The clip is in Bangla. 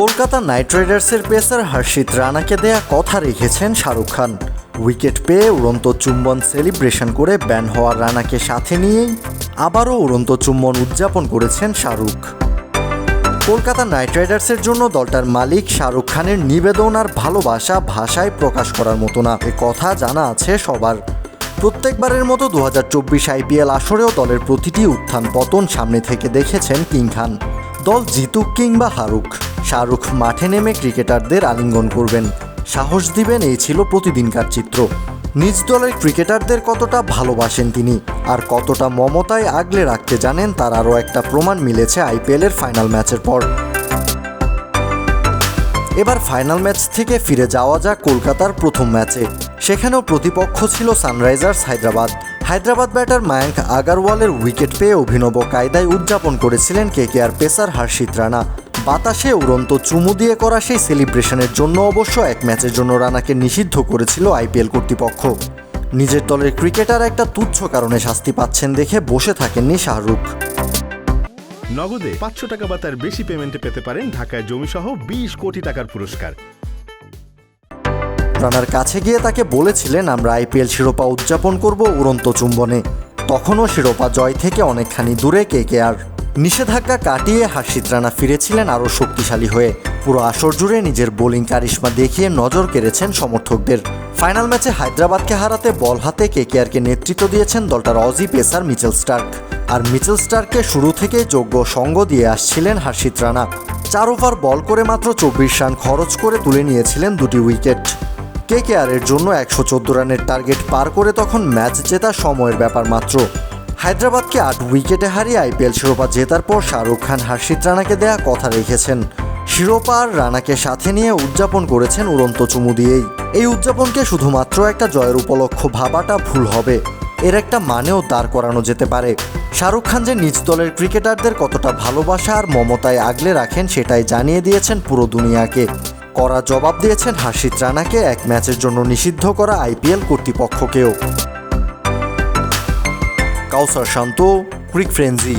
কলকাতা নাইট রাইডার্সের পেসার হর্ষিত রানাকে দেয়া কথা রেখেছেন শাহরুখ খান। উইকেট পেয়ে উড়ন্ত চুম্বন সেলিব্রেশন করে ব্যান হওয়া রানাকে সাথে নিয়েই আবারও উড়ন্ত চুম্বন উদযাপন করেছেন শাহরুখ। কলকাতা নাইট রাইডার্সের জন্য দলটার মালিক শাহরুখ খানের নিবেদন আর ভালোবাসা ভাষায় প্রকাশ করার মতো না। এ কথা জানা আছে সবার। প্রত্যেকবারের মতো দু হাজার চব্বিশ আইপিএল আসরেও দলের প্রতিটি উত্থান পতন সামনে থেকে দেখেছেন কিং খান। দল জিতুক কিংবা হারুক, শাহরুখ মাঠে নেমে ক্রিকেটারদের আলিঙ্গন করবেন। সাহস দিবেন এই ছিল প্রতিদিনকার চিত্র। নিজ দলের ক্রিকেটারদের কতটা ভালোবাসেন তিনি, আর কতটা মমতায় আগলে রাখতে জানেন তার আরও একটা প্রমাণ মিলেছে আইপিএলের ফাইনাল ম্যাচের পর। এবার ফাইনাল ম্যাচ থেকে ফিরে যাওয়া যাক কলকাতার প্রথম ম্যাচে। সেখানেও প্রতিপক্ষ ছিল সানরাইজার্স হায়দ্রাবাদ। হায়দ্রাবাদ ব্যাটার মায়াঙ্ক আগারওয়ালের উইকেট পেয়ে অভিনব কায়দায় উদযাপন করেছিলেন কেকেআর পেসার হর্ষিত রানা। বাতাসে উড়ন্ত চুমু দিয়ে করা সেই সেলিব্রেশনের জন্য অবশ্য এক ম্যাচের জন্য রানাকে নিষিদ্ধ করেছিল আইপিএল কর্তৃপক্ষ। নিজের দলের ক্রিকেটার একটা তুচ্ছ কারণে শাস্তি পাচ্ছেন দেখে বসে থাকেননি শাহরুখ। নগদে পাঁচশো টাকা বা তার বেশি পেমেন্টে পেতে পারেন ঢাকায় জমিসহ বিশ কোটি টাকার পুরস্কার। রানার কাছে গিয়ে তাকে বলেছিলেন, আমরা আইপিএল শিরোপা উদযাপন করব উড়ন্ত চুম্বনে। তখনও শিরোপা জয় থেকে অনেকখানি দূরে কে কে আর। নিষেধাজ্ঞা কাটিয়ে হাসিত রানা ফিরেছিলেন আরও শক্তিশালী হয়ে। পুরো আসর জুড়ে নিজের বোলিং কারিশমা দেখিয়ে নজর কেড়েছেন সমর্থকদের। ফাইনাল ম্যাচে হায়দ্রাবাদকে হারাতে বল হাতে কেকেআরকে নেতৃত্ব দিয়েছেন দলটার অজি পেসার মিচেল স্টার্ক। আর মিচেল স্টার্ককে শুরু থেকে যোগ্য সঙ্গ দিয়ে আসছিলেন হার্ষিত রানা। চার ওভার বল করে মাত্র চব্বিশ রান খরচ করে তুলে নিয়েছিলেন দুটি উইকেট। কেকেআরের জন্য একশো চোদ্দ রানের টার্গেট পার করে তখন ম্যাচ জেতা সময়ের ব্যাপার মাত্র। হায়দ্রাবাদকে আট উইকেটে হারিয়ে আইপিএল শিরোপা জেতার পর শাহরুখ খান, হার্ষিত রানাকে দেয়া কথা রেখেছেন। শিরোপা আর রানাকে সাথে নিয়ে উদযাপন করেছেন উড়ন্ত চুমু দিয়েই। এই উদযাপনকে শুধুমাত্র একটা জয়ের উপলক্ষ ভাবাটা ভুল হবে। এর একটা মানেও দাঁড় করানো যেতে পারে। শাহরুখ খান যে নিজ দলের ক্রিকেটারদের কতটা ভালোবাসা আর মমতায় আগলে রাখেন সেটাই জানিয়ে দিয়েছেন পুরো দুনিয়াকে। কড়া জবাব দিয়েছেন হাসিদ রানাকে এক ম্যাচের জন্য নিষিদ্ধ করা আইপিএল কর্তৃপক্ষকেও। কাউসার শান্ত, ক্রিক ফ্রেন্সি।